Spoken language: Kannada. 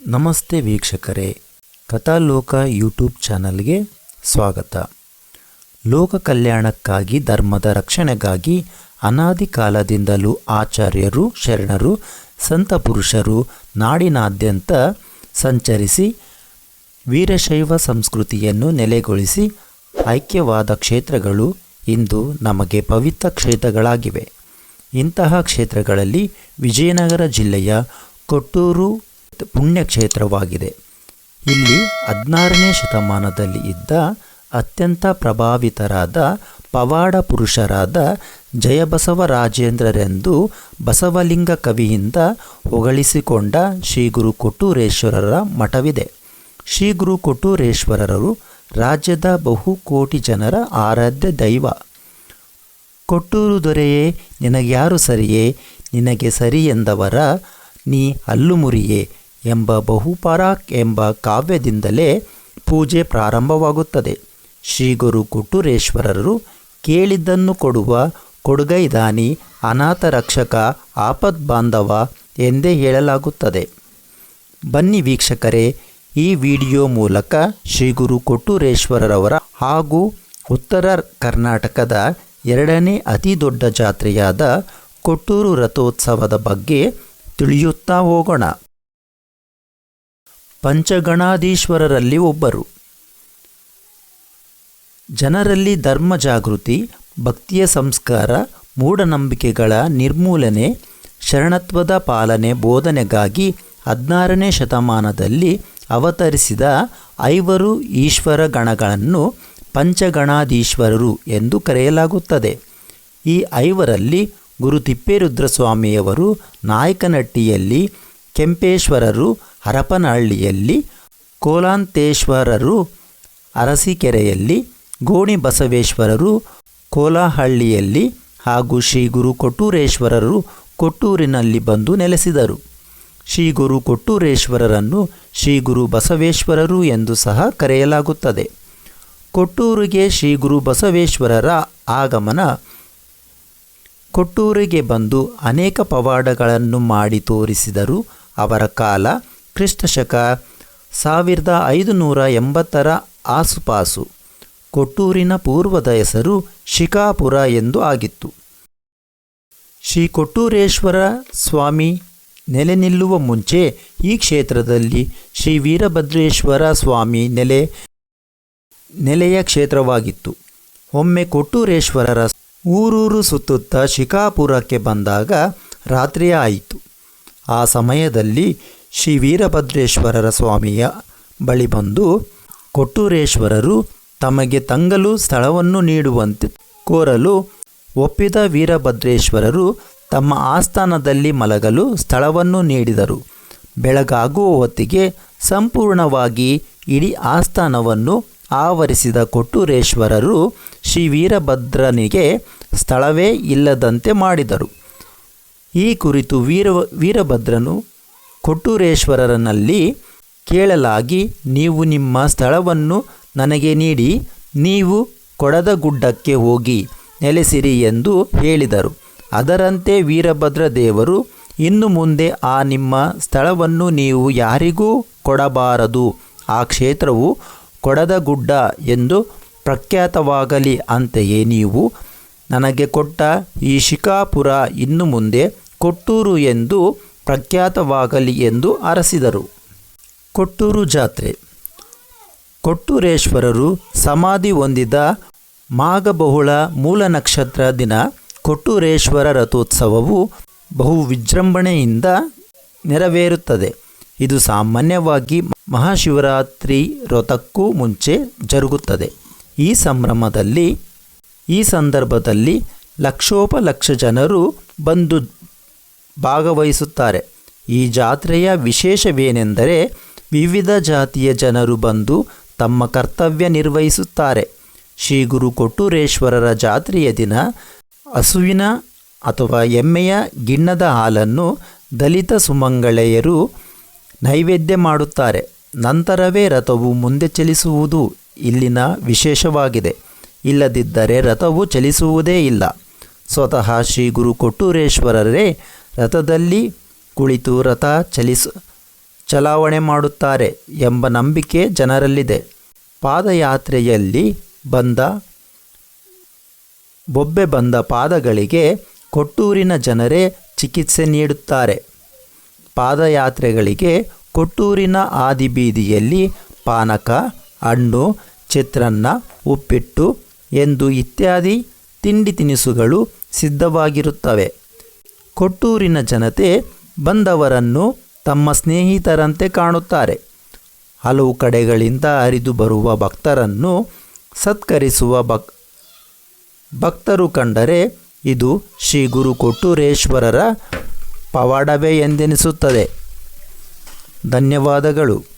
ನಮಸ್ತೆ ವೀಕ್ಷಕರೇ, ಕಥಾಲೋಕ ಯೂಟ್ಯೂಬ್ ಚಾನಲ್ಗೆ ಸ್ವಾಗತ. ಲೋಕ ಕಲ್ಯಾಣಕ್ಕಾಗಿ, ಧರ್ಮದ ರಕ್ಷಣೆಗಾಗಿ ಅನಾದಿ ಕಾಲದಿಂದಲೂ ಆಚಾರ್ಯರು, ಶರಣರು, ಸಂತ ಪುರುಷರು ನಾಡಿನಾದ್ಯಂತ ಸಂಚರಿಸಿ ವೀರಶೈವ ಸಂಸ್ಕೃತಿಯನ್ನು ನೆಲೆಗೊಳಿಸಿ ಐಕ್ಯವಾದ ಕ್ಷೇತ್ರಗಳು ಇಂದು ನಮಗೆ ಪವಿತ್ರ ಕ್ಷೇತ್ರಗಳಾಗಿವೆ. ಇಂತಹ ಕ್ಷೇತ್ರಗಳಲ್ಲಿ ವಿಜಯನಗರ ಜಿಲ್ಲೆಯ ಕೊಟ್ಟೂರು ಪುಣ್ಯಕ್ಷೇತ್ರವಾಗಿದೆ. ಇಲ್ಲಿ ಹದಿನಾರನೇ ಶತಮಾನದಲ್ಲಿ ಇದ್ದ ಅತ್ಯಂತ ಪ್ರಭಾವಿತರಾದ ಪವಾಡ ಪುರುಷರಾದ ಜಯಬಸವರಾಜೇಂದ್ರರೆಂದು ಬಸವಲಿಂಗ ಕವಿಯಿಂದ ಹೊಗಳಿಸಿಕೊಂಡ ಶ್ರೀ ಗುರು ಕೊಟ್ಟೂರೇಶ್ವರರ ಮಠವಿದೆ. ಶ್ರೀ ಗುರು ಕೊಟ್ಟೂರೇಶ್ವರರು ರಾಜ್ಯದ ಬಹುಕೋಟಿ ಜನರ ಆರಾಧ್ಯ ದೈವ. ಕೊಟ್ಟೂರು ದೊರೆಯೇ, ನಿನಗ್ಯಾರು ಸರಿಯೇ, ನಿನಗೆ ಸರಿ ಎಂದವರ, ನೀ ಹಲ್ಲು ಮುರಿಯೇ ಎಂಬ ಬಹುಪರಾಕ್ ಎಂಬ ಕಾವ್ಯದಿಂದಲೇ ಪೂಜೆ ಪ್ರಾರಂಭವಾಗುತ್ತದೆ. ಶ್ರೀಗುರು ಕೊಟ್ಟೂರೇಶ್ವರರು ಕೇಳಿದ್ದನ್ನು ಕೊಡುವ ಕೊಡುಗೈದಾನಿ ಅನಾಥ ರಕ್ಷಕ ಆಪದ್ ಬಾಂಧವ ಎಂದೇ ಹೇಳಲಾಗುತ್ತದೆ. ಬನ್ನಿ ವೀಕ್ಷಕರೇ, ಈ ವಿಡಿಯೋ ಮೂಲಕ ಶ್ರೀಗುರು ಕೊಟ್ಟೂರೇಶ್ವರರವರ ಹಾಗೂ ಉತ್ತರ ಕರ್ನಾಟಕದ ಎರಡನೇ ಅತಿ ದೊಡ್ಡ ಜಾತ್ರೆಯಾದ ಕೊಟ್ಟೂರು ರಥೋತ್ಸವದ ಬಗ್ಗೆ ತಿಳಿಯುತ್ತಾ ಹೋಗೋಣ. ಪಂಚಗಣಾಧೀಶ್ವರರಲ್ಲಿ ಒಬ್ಬರು. ಜನರಲ್ಲಿ ಧರ್ಮ ಜಾಗೃತಿ ಭಕ್ತಿಯ ಸಂಸ್ಕಾರ, ಮೂಢನಂಬಿಕೆಗಳ ನಿರ್ಮೂಲನೆ, ಶರಣತ್ವದ ಪಾಲನೆ, ಬೋಧನೆಗಾಗಿ ಹದಿನಾರನೇ ಶತಮಾನದಲ್ಲಿ ಅವತರಿಸಿದ ಐವರು ಈಶ್ವರ ಗಣಗಳನ್ನು ಪಂಚಗಣಾಧೀಶ್ವರರು ಎಂದು ಕರೆಯಲಾಗುತ್ತದೆ. ಈ ಐವರಲ್ಲಿ ಗುರು ತಿಪ್ಪೇರುದ್ರಸ್ವಾಮಿಯವರು ನಾಯಕನಟ್ಟಿಯಲ್ಲಿ ಕೆಂಪೇಶ್ವರರು ಹರಪನಹಳ್ಳಿಯಲ್ಲಿ ಕೋಲಾಂತೇಶ್ವರರು ಅರಸಿಕೆರೆಯಲ್ಲಿ ಗೋಣಿ ಬಸವೇಶ್ವರರು ಕೋಲಹಳ್ಳಿಯಲ್ಲಿ ಹಾಗೂ ಶ್ರೀ ಗುರು ಕೊಟ್ಟೂರೇಶ್ವರರು ಕೊಟ್ಟೂರಿನಲ್ಲಿ ಬಂದು ನೆಲೆಸಿದರು. ಶ್ರೀ ಗುರು ಕೊಟ್ಟೂರೇಶ್ವರರನ್ನು ಶ್ರೀ ಗುರು ಬಸವೇಶ್ವರರು ಎಂದು ಸಹ ಕರೆಯಲಾಗುತ್ತದೆ. ಕೊಟ್ಟೂರಿಗೆ ಶ್ರೀ ಗುರು ಬಸವೇಶ್ವರರ ಆಗಮನ ಕೊಟ್ಟೂರಿಗೆ ಬಂದು ಅನೇಕ ಪವಾಡಗಳನ್ನು ಮಾಡಿ ತೋರಿಸಿದರು. ಅವರ ಕಾಲ ಕ್ರಿಸ್ತಶಕ ಸಾವಿರದ ಐದುನೂರ ಎಂಬತ್ತರ ಆಸುಪಾಸು, ಕೊಟ್ಟೂರಿನ ಪೂರ್ವದ ಹೆಸರು ಶಿಕಾಪುರ ಎಂದು ಆಗಿತ್ತು. ಶ್ರೀ ಕೊಟ್ಟೂರೇಶ್ವರ ಸ್ವಾಮಿ ನೆಲೆ ನಿಲ್ಲುವ ಮುಂಚೆ ಈ ಕ್ಷೇತ್ರದಲ್ಲಿ ಶ್ರೀ ವೀರಭದ್ರೇಶ್ವರ ಸ್ವಾಮಿ ನೆಲೆ, ನೆಲೆಯ ಕ್ಷೇತ್ರವಾಗಿತ್ತು. ಒಮ್ಮೆ ಕೊಟ್ಟೂರೇಶ್ವರರ ಊರೂರು ಸುತ್ತುತ್ತಾ ಶಿಕಾಪುರಕ್ಕೆ ಬಂದಾಗ ರಾತ್ರಿಯಾಯಿತು ಆ ಸಮಯದಲ್ಲಿ ಶ್ರೀ ವೀರಭದ್ರೇಶ್ವರರ ಸ್ವಾಮಿಯ ಬಳಿ ಬಂದು ಕೊಟ್ಟೂರೇಶ್ವರರು ತಮಗೆ ತಂಗಲು ಸ್ಥಳವನ್ನು ನೀಡುವಂತೆ ಕೋರಲು ಒಪ್ಪಿದ ವೀರಭದ್ರೇಶ್ವರರು ತಮ್ಮ ಆಸ್ಥಾನದಲ್ಲಿ ಮಲಗಲು ಸ್ಥಳವನ್ನು ನೀಡಿದರು. ಬೆಳಗಾಗುವ ಹೊತ್ತಿಗೆ ಸಂಪೂರ್ಣವಾಗಿ ಇಡೀ ಆಸ್ಥಾನವನ್ನು ಆವರಿಸಿದ ಕೊಟ್ಟೂರೇಶ್ವರರು ಶ್ರೀ ವೀರಭದ್ರನಿಗೆ ಸ್ಥಳವೇ ಇಲ್ಲದಂತೆ ಮಾಡಿದರು. ಈ ಕುರಿತು ವೀರ ವೀರಭದ್ರನು ಕೊಟ್ಟೂರೇಶ್ವರನಲ್ಲಿ ಕೇಳಲಾಗಿ, ನೀವು ನಿಮ್ಮ ಸ್ಥಳವನ್ನು ನನಗೆ ನೀಡಿ, ನೀವು ಕೊಡದ ಗುಡ್ಡಕ್ಕೆ ಹೋಗಿ ನೆಲೆಸಿರಿ ಎಂದು ಹೇಳಿದರು. ಅದರಂತೆ ವೀರಭದ್ರ ದೇವರು, ಇನ್ನು ಮುಂದೆ ಆ ನಿಮ್ಮ ಸ್ಥಳವನ್ನು ನೀವು ಯಾರಿಗೂ ಕೊಡಬಾರದು. ಆ ಕ್ಷೇತ್ರವು ಕೊಡದ ಗುಡ್ಡ ಎಂದು ಪ್ರಖ್ಯಾತವಾಗಲಿ ಅಂತೆಯೇ ನೀವು ನನಗೆ ಕೊಟ್ಟ ಈ ಶಿಕಾಪುರ ಇನ್ನು ಮುಂದೆ ಕೊಟ್ಟೂರು ಎಂದು ಪ್ರಖ್ಯಾತವಾಗಲಿ ಎಂದು ಅರಸಿದರು. ಕೊಟ್ಟೂರು ಜಾತ್ರೆ. ಕೊಟ್ಟೂರೇಶ್ವರರು ಸಮಾಧಿ ಹೊಂದಿದ ಮಾಘಬಹುಳ ಮೂಲ ನಕ್ಷತ್ರ ದಿನ ಕೊಟ್ಟೂರೇಶ್ವರ ರಥೋತ್ಸವವು ಬಹು ವಿಜೃಂಭಣೆಯಿಂದ ನೆರವೇರುತ್ತದೆ. ಇದು ಸಾಮಾನ್ಯವಾಗಿ ಮಹಾಶಿವರಾತ್ರಿ ವ್ರತಕ್ಕೂ ಮುಂಚೆ ಜರುಗುತ್ತದೆ. ಈ ಸಂಭ್ರಮದಲ್ಲಿ, ಈ ಸಂದರ್ಭದಲ್ಲಿ ಲಕ್ಷೋಪಲಕ್ಷ ಜನರು ಬಂದು ಭಾಗವಹಿಸುತ್ತಾರೆ. ಈ ಜಾತ್ರೆಯ ವಿಶೇಷವೇನೆಂದರೆ ವಿವಿಧ ಜಾತಿಯ ಜನರು ಬಂದು ತಮ್ಮ ಕರ್ತವ್ಯ ನಿರ್ವಹಿಸುತ್ತಾರೆ. ಶ್ರೀ ಗುರು ಕೊಟ್ಟೂರೇಶ್ವರರ ಜಾತ್ರೆಯ ದಿನ ಹಸುವಿನ ಅಥವಾ ಎಮ್ಮೆಯ ಗಿಣ್ಣದ ಹಾಲನ್ನು ದಲಿತ ಸುಮಂಗಳೆಯರು ನೈವೇದ್ಯ ಮಾಡುತ್ತಾರೆ. ನಂತರವೇ ರಥವು ಮುಂದೆ ಚಲಿಸುವುದು ಇಲ್ಲಿನ ವಿಶೇಷವಾಗಿದೆ. ಇಲ್ಲದಿದ್ದರೆ ರಥವು ಚಲಿಸುವುದೇ ಇಲ್ಲ. ಸ್ವತಃ ಶ್ರೀ ಗುರು ಕೊಟ್ಟೂರೇಶ್ವರರೇ ರಥದಲ್ಲಿ ಕುಳಿತು ರಥ ಚಲಿಸ, ಚಲಾವಣೆ ಮಾಡುತ್ತಾರೆ ಎಂಬ ನಂಬಿಕೆ ಜನರಲ್ಲಿದೆ. ಪಾದಯಾತ್ರೆಯಲ್ಲಿ ಬಂದ, ಬೊಬ್ಬೆ ಬಂದ ಪಾದಗಳಿಗೆ ಕೊಟ್ಟೂರಿನ ಜನರೇ ಚಿಕಿತ್ಸೆ ನೀಡುತ್ತಾರೆ. ಪಾದಯಾತ್ರೆಗಳಿಗೆ ಕೊಟ್ಟೂರಿನ ಆದಿಬೀದಿಯಲ್ಲಿ ಪಾನಕ, ಹಣ್ಣು, ಚಿತ್ರಾನ್ನ, ಉಪ್ಪಿಟ್ಟು ಎಂದು ಇತ್ಯಾದಿ ತಿಂಡಿ ತಿನಿಸುಗಳು ಸಿದ್ಧವಾಗಿರುತ್ತವೆ. ಕೊಟ್ಟೂರಿನ ಜನತೆ ಬಂದವರನ್ನು ತಮ್ಮ ಸ್ನೇಹಿತರಂತೆ ಕಾಣುತ್ತಾರೆ. ಹಲವು ಕಡೆಗಳಿಂದ ಹರಿದು ಬರುವ ಭಕ್ತರನ್ನು ಸತ್ಕರಿಸುವ ಭಕ್, ಭಕ್ತರು ಕಂಡರೆ ಇದು ಶ್ರೀ ಗುರು ಕೊಟ್ಟೂರೇಶ್ವರರ ಪವಾಡವೇ ಎಂದೆನಿಸುತ್ತದೆ. ಧನ್ಯವಾದಗಳು.